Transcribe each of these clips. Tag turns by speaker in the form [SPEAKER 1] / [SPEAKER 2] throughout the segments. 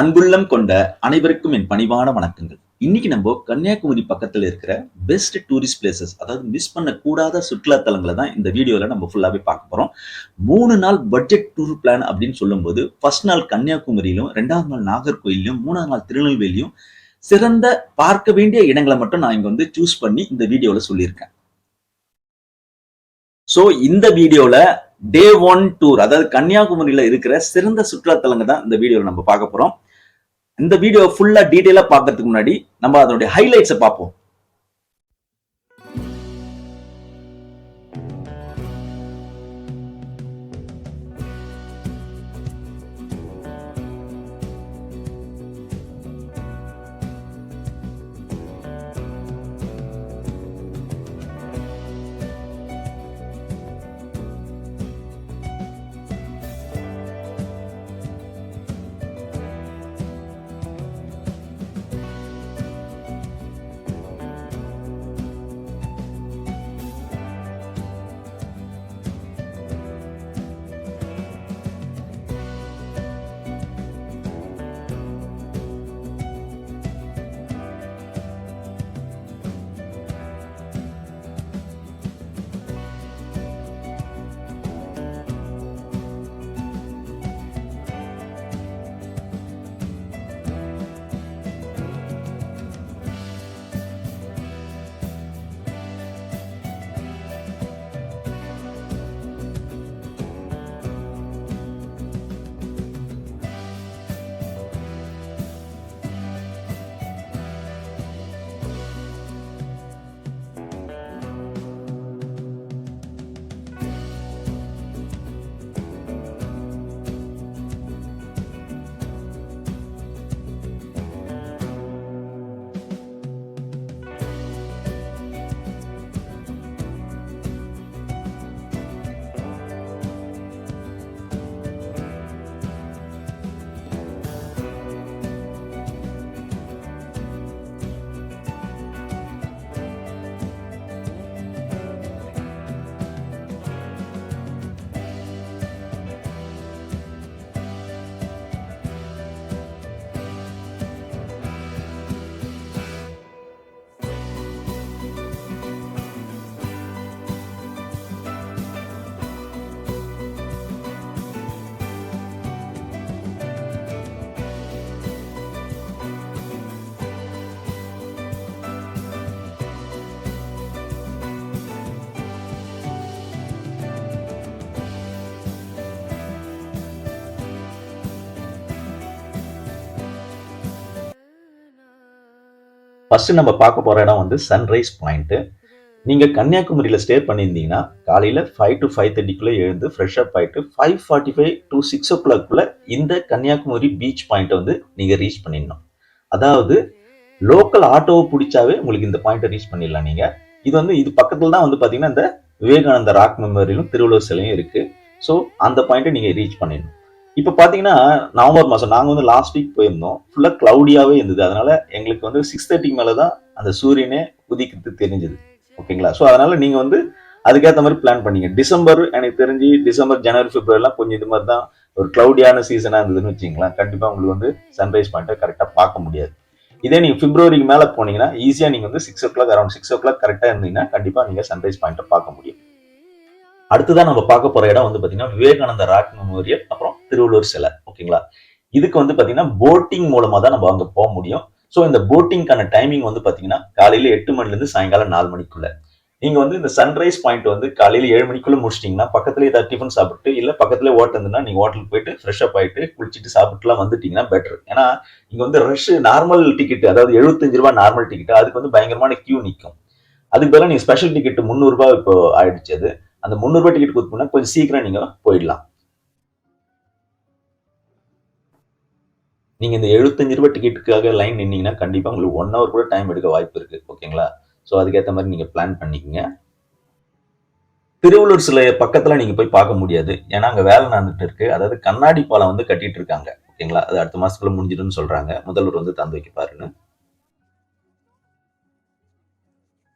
[SPEAKER 1] அன்புள்ளம் கொண்ட அனைவருக்கும் என் பணிவான வணக்கங்கள். இன்னைக்கு நம்ம கன்னியாகுமரி பக்கத்துல இருக்கிற பெஸ்ட் டூரிஸ்ட் பிளேசஸ் அதாவது மிஸ் பண்ணக்கூடாத சுற்றுலா தலங்களை தான் இந்த வீடியோல நம்ம ஃபுல்லாவே பார்க்க போறோம். மூணு நாள் பட்ஜெட் டூர் பிளான் அப்படின்னு சொல்லும்போது ஃபர்ஸ்ட் நாள் கன்னியாகுமரியிலும் ரெண்டாவது நாள் நாகர்கோயிலும் மூணாவது நாள் திருநெல்வேலியும் சிறந்த பார்க்க வேண்டிய இடங்களை மட்டும் நான் இங்க வந்து சூஸ் பண்ணி இந்த வீடியோல சொல்லியிருக்கேன். ஸோ இந்த வீடியோல டே ஒன் டூர் அதாவது கன்னியாகுமரியில இருக்கிற சிறந்த சுற்றுலா தான் இந்த வீடியோவில் நம்ம பார்க்க போறோம். இந்த வீடியோ ஃபுல்லா டீட்டெயிலாக பார்க்கறதுக்கு முன்னாடி நம்ம அதனுடைய ஹைலைட்ஸை பார்ப்போம். ஃபர்ஸ்ட் நம்ம பார்க்க போகிற இடம் வந்து சன்ரைஸ் பாயிண்ட்டு நீங்கள் கன்னியாகுமரியில் ஸ்டே பண்ணியிருந்தீங்கன்னா காலையில் ஃபைவ் டு ஃபைவ் தேர்ட்டிக்குள்ளே எழுந்து ஃப்ரெஷ் அப் ஆயிட்டு five forty five to six ஓ கிளாக்குள்ளே இந்த கன்னியாகுமரி பீச் பாயிண்ட்டை வந்து நீங்கள் ரீச் பண்ணிடணும். அதாவது லோக்கல் ஆட்டோவை பிடிச்சாவே உங்களுக்கு இந்த பாயிண்ட்டை ரீச் பண்ணிடலாம் நீங்கள் இது வந்து இது பக்கத்தில் தான் வந்து பார்த்தீங்கன்னா இந்த விவேகானந்த ராக் மெமோரியலும் திருவள்ளுவர் சிலையும் இருக்குது ஸோ அந்த பாயிண்ட்டை நீங்கள் ரீச் பண்ணிடணும். இப்போ பார்த்தீங்கன்னா நவம்பர் மாதம் நாங்கள் வந்து லாஸ்ட் வீக் போயிருந்தோம். ஃபுல்லாக க்ளவுடியாகவே இருந்தது. அதனால எங்களுக்கு வந்து சிக்ஸ் தேர்ட்டிக்கு மேலே தான் அந்த சூரியனே உதிக்கிறது தெரிஞ்சுது. ஓகேங்களா? ஸோ அதனால நீங்கள் வந்து அதுக்கேற்ற மாதிரி பிளான் பண்ணீங்க. டிசம்பர் எனக்கு தெரிஞ்சு டிசம்பர் ஜனவரி பிப்ரவரிலாம் கொஞ்சம் இது மாதிரி தான் ஒரு க்ளவுடியான சீசனாக இருந்ததுன்னு வச்சிங்களேன் கண்டிப்பாக உங்களுக்கு வந்து சன்ரைஸ் பாயிண்ட்டை கரெக்டாக பார்க்க முடியாது. இதே நீங்கள் பிப்ரவரிக்கு மேலே போனீங்கன்னா ஈஸியாக நீங்கள் வந்து six o'clock around six o'clock கரெக்டாக இருந்தீங்கன்னா கண்டிப்பாக நீங்கள் சன்ரைஸ் பாயிண்ட்டை பார்க்க முடியும். அடுத்ததான் நம்ம பார்க்க போற இடம் வந்து பாத்தீங்கன்னா விவேகானந்த ராக் மெமோரியல் அப்புறம் திருவள்ளூர் சிலை. ஓகேங்களா? இதுக்கு வந்து பாத்தீங்கன்னா போட்டிங் மூலமா தான் நம்ம அங்க போக முடியும். ஸோ இந்த போட்டிங்கான டைமிங் வந்து பாத்தீங்கன்னா காலையில எட்டு மணில இருந்து சாயங்காலம் நாலு மணிக்குள்ள. நீங்க வந்து இந்த சன்ரைஸ் பாயிண்ட் வந்து காலையில ஏழு மணிக்குள்ள முடிச்சிட்டீங்கன்னா பக்கத்துல ஏதாவது டிஃபன் சாப்பிட்டு இல்ல பக்கத்துல ஹோட்டல் இருந்ததுன்னா நீங்க ஹோட்டலுக்கு போயிட்டு ஃப்ரெஷ் அப் ஆயிட்டு குளிச்சுட்டு சாப்பிட்டுலாம் வந்துட்டீங்கன்னா பெட்டர் ஏன்னா இங்க வந்து ரஷ் நார்மல் டிக்கெட் அதாவது எழுபத்தஞ்சு ரூபாய் நார்மல் டிக்கெட் அதுக்கு வந்து பயங்கரமான கியூ நிற்கும் அதுக்கு பதிலாக நீங்க ஸ்பெஷல் டிக்கெட் முந்நூறுபா இப்போ ஆயிடுச்சு அது. அந்த முந்நூறுபா டிக்கெட் கொடுத்தோம்னா கொஞ்சம் சீக்கிரம் நீங்கள் போயிடலாம். நீங்கள் இந்த எழுபத்தஞ்சு ரூபா டிக்கெட்டுக்காக லைன் நின்னீங்கன்னா கண்டிப்பாக உங்களுக்கு ஒன் ஹவர் கூட டைம் எடுக்க வாய்ப்பு இருக்குது ஓகேங்களா ஸோ அதுக்கேற்ற மாதிரி நீங்கள் பிளான் பண்ணிக்கங்க. திருவள்ளூர் சிலைய பக்கத்தில் நீங்கள் போய் பார்க்க முடியாது. ஏன்னா அங்கே வேலை நடந்துட்டு இருக்கு. அதாவது கண்ணாடி பாலம் வந்து கட்டிட்டு இருக்காங்க ஓகேங்களா அது அடுத்த மாதத்துக்குள்ள முடிஞ்சிடும்னு சொல்கிறாங்க முதல்வர் வந்து தந்து வைக்கப்பாருன்னு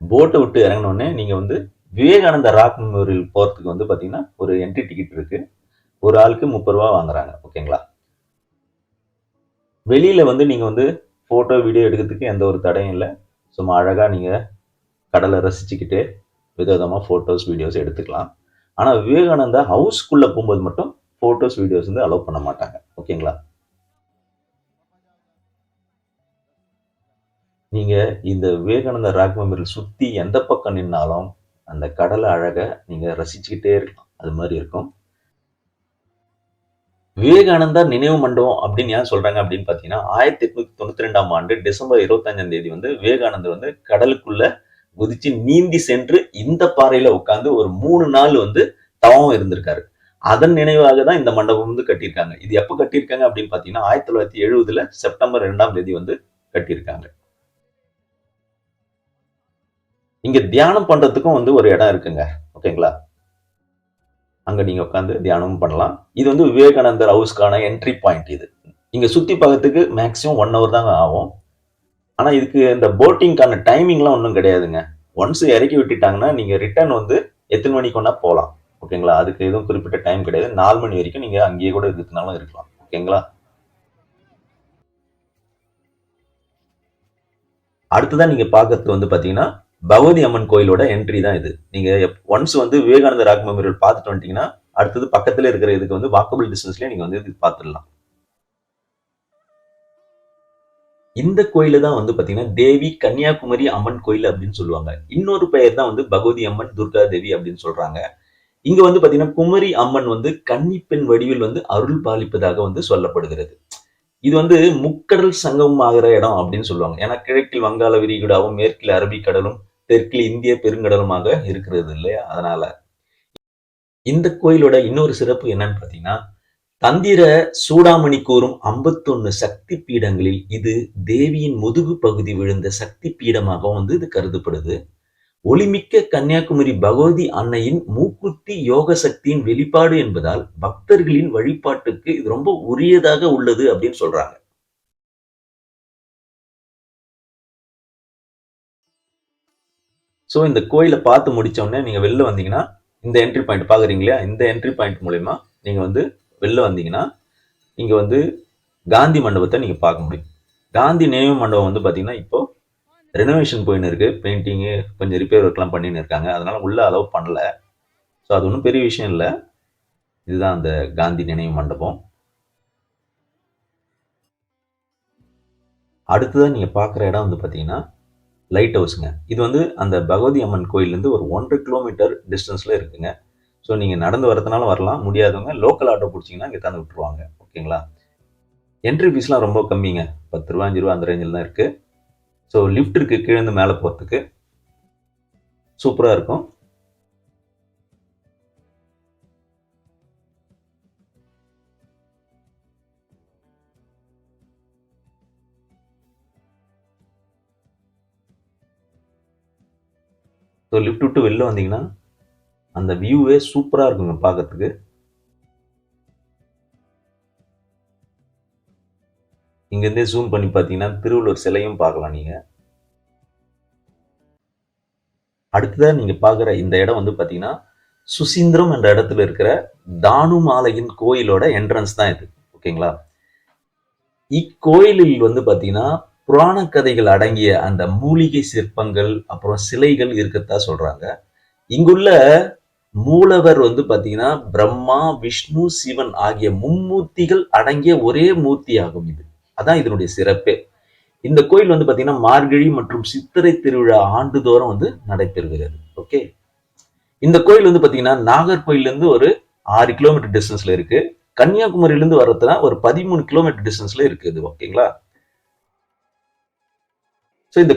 [SPEAKER 1] போட்டை விட்டு இறங்கினோடனே நீங்கள் வந்து விவேகானந்த ராக் மெமோரியல் போகிறதுக்கு வந்து பார்த்தீங்கன்னா ஒரு என்ட்ரி டிக்கெட் இருக்கு ஒரு ஆளுக்கு முப்பது ரூபா வாங்குறாங்க ஓகேங்களா வெளியில் வந்து நீங்கள் வந்து ஃபோட்டோ, வீடியோ எடுக்கிறதுக்கு எந்த ஒரு தடையும் இல்லை சும்மா அழகாக நீங்கள் கடலை ரசிச்சுக்கிட்டு விதவிதமாக ஃபோட்டோஸ், வீடியோஸ் எடுத்துக்கலாம். ஆனால் விவேகானந்தா ஹவுஸ்க்குள்ளே போகும்போது மட்டும் ஃபோட்டோஸ், வீடியோஸ் வந்து அலோவ் பண்ண மாட்டாங்க. ஓகேங்களா? நீங்கள் இந்த விவேகானந்தா ராக் மெமோரியல் சுற்றி எந்த பக்கம் நின்னாலும், அந்த கடலை அழகை நீங்கள் ரசிச்சுக்கிட்டே இருக்கலாம். அது மாதிரி இருக்கும். விவேகானந்தா நினைவு மண்டபம் அப்படின்னு ஏன் சொல்றாங்க அப்படின்னு பார்த்தீங்கன்னா, 1892ஆம் ஆண்டு டிசம்பர் 25ஆம் தேதி வந்து விவேகானந்தர் வந்து கடலுக்குள்ள குதிச்சு நீந்தி சென்று இந்த பாறையில உட்காந்து ஒரு மூணு நாள் வந்து தவம் இருந்திருக்காரு. அதன் நினைவாக தான் இந்த மண்டபம் வந்து கட்டியிருக்காங்க. இது எப்போ கட்டியிருக்காங்க அப்படின்னு பார்த்தீங்கன்னா, 1970ல செப்டம்பர் ரெண்டாம் தேதி வந்து கட்டியிருக்காங்க. இங்க தியானம் பண்றதுக்கும் வந்து ஒரு இடம் இருக்குங்க. ஓகேங்களா? அங்க நீங்க உட்காந்து தியானமும் பண்ணலாம். இது வந்து விவேகானந்தர் ஹவுஸ்க்கான என்ட்ரி பாயிண்ட் இது. இங்க சுத்தி பார்க்கறதுக்கு மேக்ஸிமம் ஒன் ஹவர் தாங்க ஆகும். ஆனா இதுக்கு இந்த போட்டிங்க்கான டைமிங்லாம் ஒன்றும் கிடையாதுங்க. ஒன்ஸ் இறக்கி விட்டுட்டாங்கன்னா, நீங்க ரிட்டர்ன் வந்து எத்தனை மணிக்கு வேணா போகலாம் ஓகேங்களா? அதுக்கு எதுவும் குறிப்பிட்ட டைம் கிடையாது. நாலு மணி வரைக்கும் நீங்க அங்கேயே கூட இருக்கிறதுனாலும் இருக்கலாம். ஓகேங்களா? அடுத்ததான் நீங்க பார்க்கறது வந்து பார்த்தீங்கன்னா, பகவதி அம்மன் கோயிலோட என்ட்ரி தான் இது. நீங்க ஒன்ஸ் வந்து விவேகானந்தர் ராக் மெமோரியல் பார்த்துட்டு வந்துட்டீங்கன்னா, அடுத்தது பக்கத்துல இருக்கிற இதுக்கு வந்து வாக்கபிள் டிஸ்டன்ஸ்லயே நீங்க வந்து இது பார்த்துடலாம். இந்த கோயில தான் வந்து பாத்தீங்கன்னா தேவி கன்னியாகுமரி அம்மன் கோயில் அப்படின்னு சொல்லுவாங்க. இன்னொரு பெயர் தான் வந்து பகவதி அம்மன், துர்கா தேவி அப்படின்னு சொல்றாங்க. இங்க வந்து பாத்தீங்கன்னா குமரி அம்மன் வந்து கன்னிப்பெண் வடிவில் வந்து அருள் பாலிப்பதாக வந்து சொல்லப்படுகிறது. இது வந்து முக்கடல் சங்கம் ஆகிற இடம் அப்படின்னு சொல்லுவாங்க. ஏன்னா கிழக்கில் வங்காள விரிகுடாவும், மேற்கில் அரபிக்கடலும், தெற்கில் இந்திய பெருங்கடலுமாக இருக்கிறது இல்லையா? அதனால. இந்த கோயிலோட இன்னொரு சிறப்பு என்னன்னு பார்த்தீங்கன்னா, தந்திர சூடாமணி கூறும் 51 சக்தி பீடங்களில் இது தேவியின் முதுகு பகுதி விழுந்த சக்தி பீடமாக வந்து இது கருதப்படுது. ஒளிமிக்க கன்னியாகுமரி பகவதி அன்னையின் மூக்குத்தி யோக சக்தியின் வெளிப்பாடு என்பதால், பக்தர்களின் வழிபாட்டுக்கு இது ரொம்ப உரியதாக உள்ளது அப்படின்னு சொல்றாங்க. ஸோ இந்த கோயிலை பார்த்து முடித்தோடனே நீங்கள் வெளில வந்தீங்கன்னா, இந்த என்ட்ரி பாயிண்ட் பார்க்குறீங்க இல்லையா? இந்த என்ட்ரி பாயிண்ட் மூலிமா நீங்கள் வந்து வெளில வந்தீங்கன்னா, இங்கே வந்து காந்தி மண்டபத்தை நீங்கள் பார்க்க முடியும். காந்தி நினைவு மண்டபம் வந்து பார்த்தீங்கன்னா, இப்போது ரெனோவேஷன் போயின்னு இருக்குது பெயிண்டிங்கு கொஞ்சம் ரிப்பேர் ஒர்க்லாம் பண்ணின்னு இருக்காங்க. அதனால் உள்ள அலோவ் பண்ணல. ஸோ அது ஒன்றும் பெரிய விஷயம் இல்லை இதுதான் அந்த காந்தி நினைவு மண்டபம். அடுத்ததாக நீங்கள் பார்க்குற இடம் வந்து பார்த்தீங்கன்னா, லைட் ஹவுஸ்ங்க. இது வந்து அந்த பகவதி அம்மன் கோயில்லேருந்து ஒரு 1 1/2 கிலோமீட்டர் டிஸ்டன்ஸில் இருக்குங்க. ஸோ நீங்கள் நடந்து வரதுனாலும் வரலாம். முடியாதவங்க லோக்கல் ஆட்டோ பிடிச்சிங்கன்னா இங்கே தந்து விட்டுருவாங்க. ஓகேங்களா? என்ட்ரி ஃபீஸ்லாம் ரொம்ப கம்மிங்க. பத்து ரூபா அஞ்சு ரூபா அந்த ரேஞ்சில் தான் இருக்குது ஸோ லிஃப்ட் இருக்குது கீழேருந்து மேலே போகிறதுக்கு சூப்பராக இருக்கும். ஸோ லிஃப்ட் விட்டு வெளில வந்தீங்கன்னா, அந்த வியூவே சூப்பராக இருக்குங்க பார்க்கறதுக்கு. இங்கேருந்தே ஜூம் பண்ணி பார்த்தீங்கன்னா, திருவள்ளுவர் சிலையும் பார்க்கலாம் நீங்கள் அடுத்ததாக நீங்கள் பார்க்குற இந்த இடம் வந்து பார்த்தீங்கன்னா, சுசீந்திரம் என்ற இடத்துல இருக்கிற தானுமாலையின் கோயிலோட என்ட்ரன்ஸ் தான் இது. ஓகேங்களா? இக்கோயிலில் வந்து பார்த்தீங்கன்னா, புராண கதைகள் அடங்கிய அந்த மூலிகை சிற்பங்கள், அப்புறம் சிலைகள் இருக்கத்தான் சொல்றாங்க. இங்குள்ள மூலவர் வந்து பார்த்தீங்கன்னா, பிரம்மா, விஷ்ணு, சிவன் ஆகிய மும்மூர்த்திகள் அடங்கிய ஒரே மூர்த்தி ஆகும் இது. அதான் இதனுடைய சிறப்பே. இந்த கோயில் வந்து பார்த்தீங்கன்னா, மார்கழி மற்றும் சித்திரை திருவிழா ஆண்டுதோறும் வந்து நடைபெறுகிறது. ஓகே. இந்த கோயில் வந்து பார்த்தீங்கன்னா, நாகர்கோயில்லேருந்து ஒரு ஆறு கிலோமீட்டர் டிஸ்டன்ஸ்ல இருக்கு. கன்னியாகுமரியிலேருந்து வர்றதுனா ஒரு 13 கிலோமீட்டர் டிஸ்டன்ஸ்ல இருக்குது ஓகேங்களா? ஸோ இந்த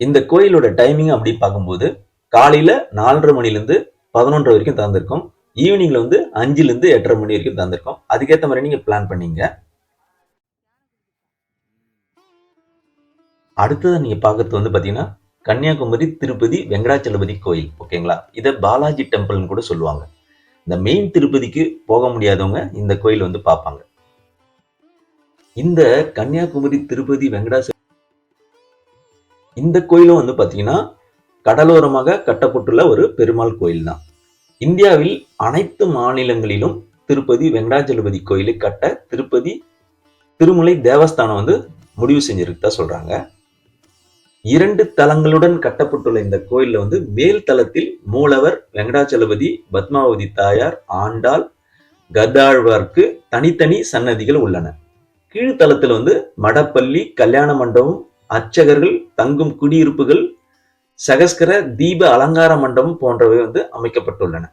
[SPEAKER 1] இந்த கோயிலோட டைமிங் அப்படி பார்க்கும்போது, காலையில நாலரை மணிலேருந்து 11:30 வரைக்கும் திறந்திருக்கும். ஈவினிங்ல வந்து 5லேருந்து 8:30 மணி வரைக்கும் திறந்திருக்கும். அதுக்கேற்ற மாதிரி நீங்க பிளான் பண்ணீங்க அடுத்ததா நீங்க பார்க்கறது வந்து பார்த்தீங்கன்னா, கன்னியாகுமரி, திருப்பதி, வெங்கடாச்சலபதி கோயில். ஓகேங்களா? இதை பாலாஜி டெம்பிள்னு கூட சொல்லுவாங்க. இந்த மெயின் திருப்பதிக்கு போக முடியாதவங்க இந்த கோயில் வந்து பார்ப்பாங்க. இந்த கன்னியாகுமரி, திருப்பதி, வெங்கடாச்ச இந்த கோயிலும் வந்து பார்த்தீங்கன்னா, கடலோரமாக கட்டப்பட்டுள்ள ஒரு பெருமாள் கோயில் தான். இந்தியாவில் அனைத்து மாநிலங்களிலும் திருப்பதி, வெங்கடாச்சலபதி கோயிலை கட்ட திருப்பதி திருமலை தேவஸ்தானம் வந்து முடிவு செஞ்சிருக்கதா சொல்றாங்க இரண்டு தலங்களுடன் கட்டப்பட்டுள்ள இந்த கோயில்ல வந்து மேல் தளத்தில் மூலவர் வெங்கடாச்சலபதி பத்மாவதி தாயார் ஆண்டாள் கதாழ்வார்க்கு தனித்தனி சன்னதிகள் உள்ளன கீழ்த்தளத்தில் வந்து மடப்பள்ளி கல்யாண மண்டபம் அர்ச்சகர்கள் தங்கும் குடியிருப்புகள் சகஸ்கர தீப அலங்கார மண்டபம் போன்றவை வந்து அமைக்கப்பட்டுள்ளன.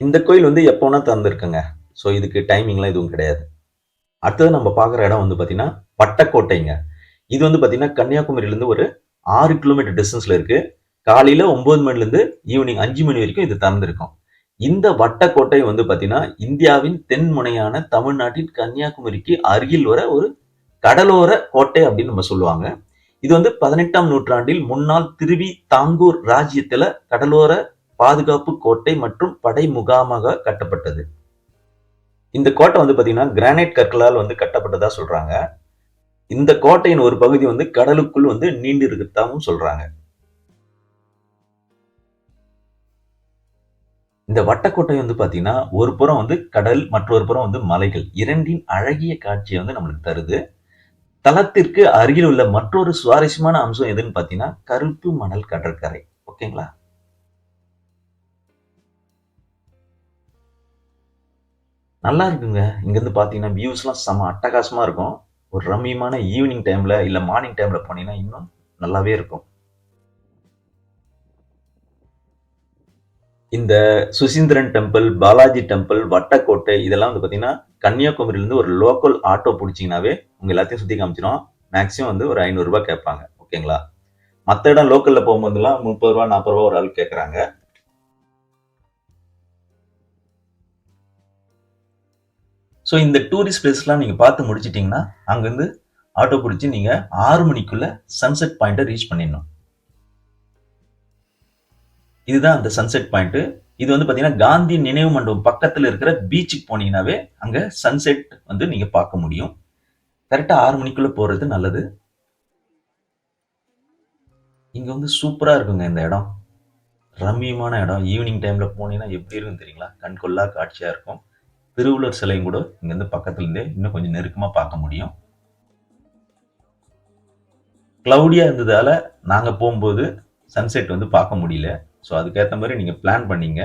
[SPEAKER 1] இந்த கோயில் வந்து எப்போனா திறந்துருக்குங்க. ஸோ இதுக்கு டைமிங்லாம் எதுவும் கிடையாது. அடுத்தது நம்ம பார்க்குற இடம் வந்து பார்த்தீங்கன்னா வட்டக்கோட்டைங்க இது வந்து பார்த்தீங்கன்னா கன்னியாகுமரியிலேருந்து ஒரு ஆறு கிலோமீட்டர் டிஸ்டன்ஸில் இருக்கு. காலையில் ஒம்பது மணிலேருந்து ஈவினிங் அஞ்சு மணி வரைக்கும் இது திறந்துருக்கும். இந்த வட்டக்கோட்டை வந்து பார்த்தீங்கன்னா இந்தியாவின் தென் முனையான தமிழ்நாட்டின் கன்னியாகுமரிக்கு அருகில் வர ஒரு கடலோர கோட்டை அப்படின்னு நம்ம சொல்லுவாங்க. இது வந்து பதினெட்டாம் நூற்றாண்டில் முன்னாள் திருவி தாங்கூர் ராஜ்யத்துல கடலோர பாதுகாப்பு கோட்டை மற்றும் படை முகாமாக கட்டப்பட்டது. இந்த கோட்டை வந்து பார்த்தீங்கன்னா கிரானைட் கற்களால் வந்து கட்டப்பட்டதா சொல்றாங்க. இந்த கோட்டையின் ஒரு பகுதி வந்து கடலுக்குள் வந்து நீண்டு இருக்கத்தாவும் சொல்றாங்க. இந்த வட்டக்கோட்டை வந்து பார்த்தீங்கன்னா ஒரு புறம் வந்து கடல் மற்றொரு புறம் வந்து மலைகள். இரண்டின் அழகிய காட்சியை வந்து நம்மளுக்கு தருது. தளத்திற்கு அருகில் உள்ள மற்றொரு சுவாரஸ்யமான அம்சம் எதுன்னு பார்த்தீங்கன்னா கருப்பு மணல் கடற்கரை. ஓகேங்களா? நல்லா இருக்குங்க. இங்கேருந்து பார்த்தீங்கன்னா வியூஸ்லாம் செம அட்டகாசமாக இருக்கும். ஒரு ரம்மியமான ஈவினிங் டைமில் இல்லை மார்னிங் டைமில் போனீங்கன்னா இன்னும் நல்லாவே இருக்கும். இந்த சுசீந்திரன் டெம்பிள் பாலாஜி டெம்பிள் வட்டக்கோட்டை இதெல்லாம் வந்து பார்த்தீங்கன்னா கன்னியாகுமரியிலேருந்து ஒரு லோக்கல் ஆட்டோ பிடிச்சிங்கனாவே உங்கள் எல்லாத்தையும் சுற்றி காமிச்சிடும் மேக்ஸிமம் வந்து ஒரு ஐநூறுரூபா கேட்பாங்க ஓகேங்களா? மற்ற இடம் லோக்கலில் போகும்போதெல்லாம் முப்பது ரூபா நாற்பது ரூபா ஒரு ஆள் கேட்குறாங்க ஸோ இந்த டூரிஸ்ட் பிளேஸ்லாம் நீங்கள் பார்த்து முடிச்சிட்டிங்கன்னா அங்கேருந்து ஆட்டோ பிடிச்சி நீங்கள் ஆறு மணிக்குள்ளே சன்செட் பாயிண்ட்டை ரீச் பண்ணிடணும். இதுதான் அந்த சன்செட் பாயிண்ட் இது வந்து பார்த்தீங்கன்னா காந்தி நினைவு மண்டபம் பக்கத்தில் இருக்கிற பீச்சுக்கு போனீங்கன்னாவே அங்கே சன்செட் வந்து நீங்கள் பார்க்க முடியும். கரெக்டாக ஆறு மணிக்குள்ளே போகிறது நல்லது. இங்கே வந்து சூப்பராக இருக்குங்க இந்த இடம். ரம்மியமான இடம். ஈவினிங் டைமில் போனீங்கன்னா எப்படி இருக்கும் தெரியுங்களா? கண்கொள்ளா காட்சியாக இருக்கும். திருவள்ளுவர் சிலையும் கூட இங்கேருந்து பக்கத்துலேருந்தே இன்னும் கொஞ்சம் நெருக்கமாக பார்க்க முடியும். க்ளவுடியாக இருந்ததால் நாங்கள் போகும்போது சன்செட் வந்து பார்க்க முடியல. ஸோ அதுக்கேற்ற மாதிரி நீங்கள் பிளான் பண்ணீங்க.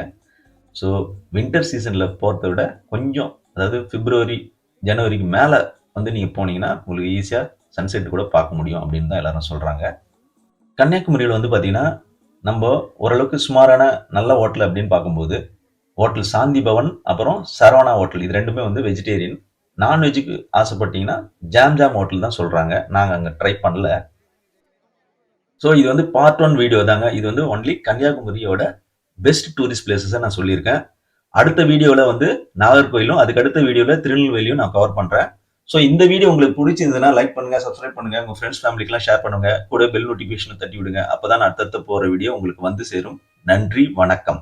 [SPEAKER 1] ஸோ வின்டர் சீசனில் போகிறத விட கொஞ்சம் அதாவது பிப்ரவரி ஜனவரிக்கு மேலே வந்து நீங்கள் போனீங்கன்னா உங்களுக்கு ஈஸியாக சன்செட் கூட பார்க்க முடியும் அப்படின்னு தான் எல்லாரும் சொல்கிறாங்க கன்னியாகுமரியில் வந்து பார்த்தீங்கன்னா நம்ம ஓரளவுக்கு சுமாரான நல்ல ஹோட்டல் அப்படின்னு பார்க்கும்போது ஹோட்டல் சாந்தி பவன் அப்புறம் சரவணா ஹோட்டல் இது ரெண்டுமே வந்து வெஜிடேரியன் நான்வெஜ்ஜுக்கு ஆசைப்பட்டீங்கன்னா ஜாம் ஜாம் ஹோட்டல் தான் சொல்கிறாங்க நாங்கள் அங்கே ட்ரை பண்ணல. ஸோ இது வந்து பார்ட் ஒன் வீடியோ தாங்க. இது வந்து ஒன்லி கன்னியாகுமரியோட பெஸ்ட் டூரிஸ்ட் பிளேசஸை நான் சொல்லியிருக்கேன். அடுத்த வீடியோவில் வந்து நாகர்கோயிலும் அதுக்கு அடுத்த வீடியோவில் திருநெல்வேலியும் நான் கவர் பண்ணுறேன் ஸோ இந்த வீடியோ உங்களுக்கு பிடிச்சிருந்ததுன்னா லைக் பண்ணுங்க சப்ஸ்கிரைப் பண்ணுங்க உங்க ஃப்ரெண்ட்ஸ் ஃபேமிலிக்கெல்லாம் ஷேர் பண்ணுங்க. கூட பெல் நோட்டிஃபிகேஷனை தட்டி விடுங்க. அப்பதான் அடுத்தடுத்த போகிற வீடியோ உங்களுக்கு வந்து சேரும். நன்றி வணக்கம்.